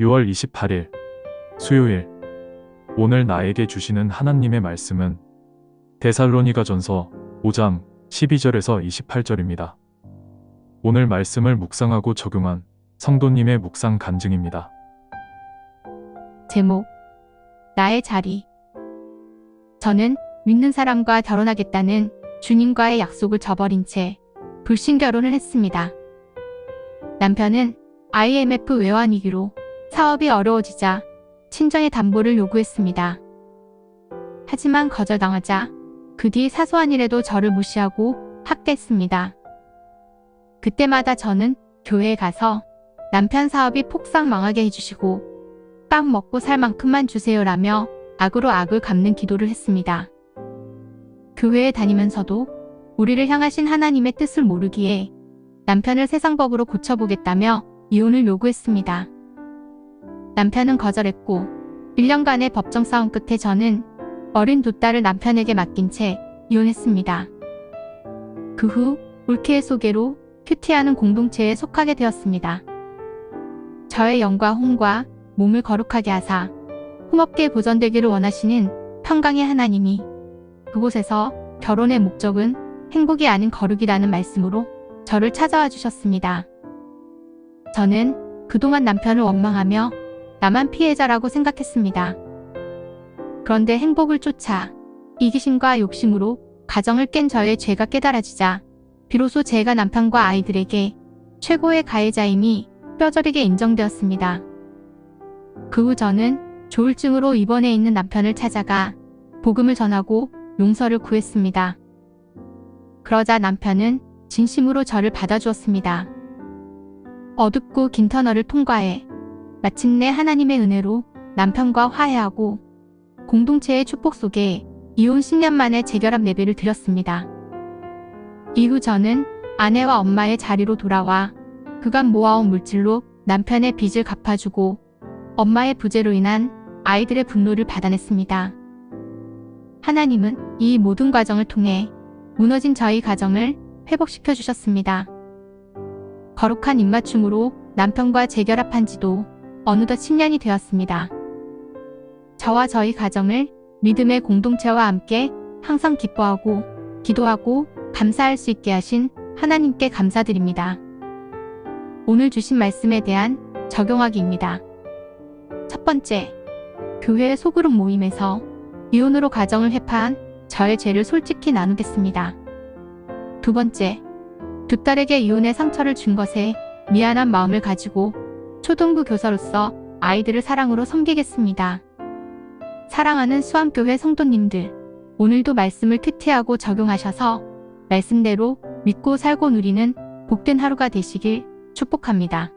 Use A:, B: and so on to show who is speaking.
A: (6월 28일) 수요일 오늘 나에게 주시는 하나님의 말씀은 데살로니가 전서 5장 12절에서 28절입니다. 오늘 말씀을 묵상하고 적용한 성도님의 묵상 간증입니다.
B: 제목 나의 자리 저는 믿는 사람과 결혼하겠다는 주님과의 약속을 저버린 채 불신 결혼을 했습니다. 남편은 IMF 외환위기로 사업이 어려워지자 친정의 담보를 요구했습니다. 하지만 거절당하자 그 뒤 사소한 일에도 저를 무시하고 학대했습니다. 그때마다 저는 교회에 가서 남편 사업이 폭삭 망하게 해주시고 딱 먹고 살 만큼만 주세요라며 악으로 악을 갚는 기도를 했습니다. 교회에 다니면서도 우리를 향하신 하나님의 뜻을 모르기에 남편을 세상법으로 고쳐보겠다며 이혼을 요구했습니다. 남편은 거절했고 1년간의 법정 싸움 끝에 저는 어린 두 딸을 남편에게 맡긴 채 이혼했습니다. 그 후 울케의 소개로 큐티하는 공동체에 속하게 되었습니다. 저의 영과 홍과 몸을 거룩하게 하사 hum없게 보존되기를 원하시는 평강의 하나님이 그곳에서 결혼의 목적은 행복이 아닌 거룩이라는 말씀으로 저를 찾아와 주셨습니다. 저는 그동안 남편을 원망하며 나만 피해자라고 생각했습니다. 그런데 행복을 쫓아 이기심과 욕심으로 가정을 깬 저의 죄가 깨달아지자 비로소 제가 남편과 아이들에게 최고의 가해자임이 뼈저리게 인정되었습니다. 그 후 저는 조울증으로 입원해 있는 남편을 찾아가 복음을 전하고 용서를 구했습니다. 그러자 남편은 진심으로 저를 받아주었습니다. 어둡고 긴 터널을 통과해 마침내 하나님의 은혜로 남편과 화해하고 공동체의 축복 속에 이혼 10년 만에 재결합 예배를 드렸습니다. 이후 저는 아내와 엄마의 자리로 돌아와 그간 모아온 물질로 남편의 빚을 갚아주고 엄마의 부재로 인한 아이들의 분노를 받아냈습니다. 하나님은 이 모든 과정을 통해 무너진 저희 가정을 회복시켜 주셨습니다. 거룩한 입맞춤으로 남편과 재결합한 지도 어느덧 10년이 되었습니다. 저와 저희 가정을 믿음의 공동체와 함께 항상 기뻐하고 기도하고 감사할 수 있게 하신 하나님께 감사드립니다. 오늘 주신 말씀에 대한 적용하기입니다. 첫 번째, 교회 소그룹 모임에서 이혼으로 가정을 회파한 저의 죄를 솔직히 나누겠습니다. 두 번째, 두 딸에게 이혼의 상처를 준 것에 미안한 마음을 가지고 초등부 교사로서 아이들을 사랑으로 섬기겠습니다. 사랑하는 수암교회 성도님들, 오늘도 말씀을 큐티하고 적용하셔서 말씀대로 믿고 살고 누리는 복된 하루가 되시길 축복합니다.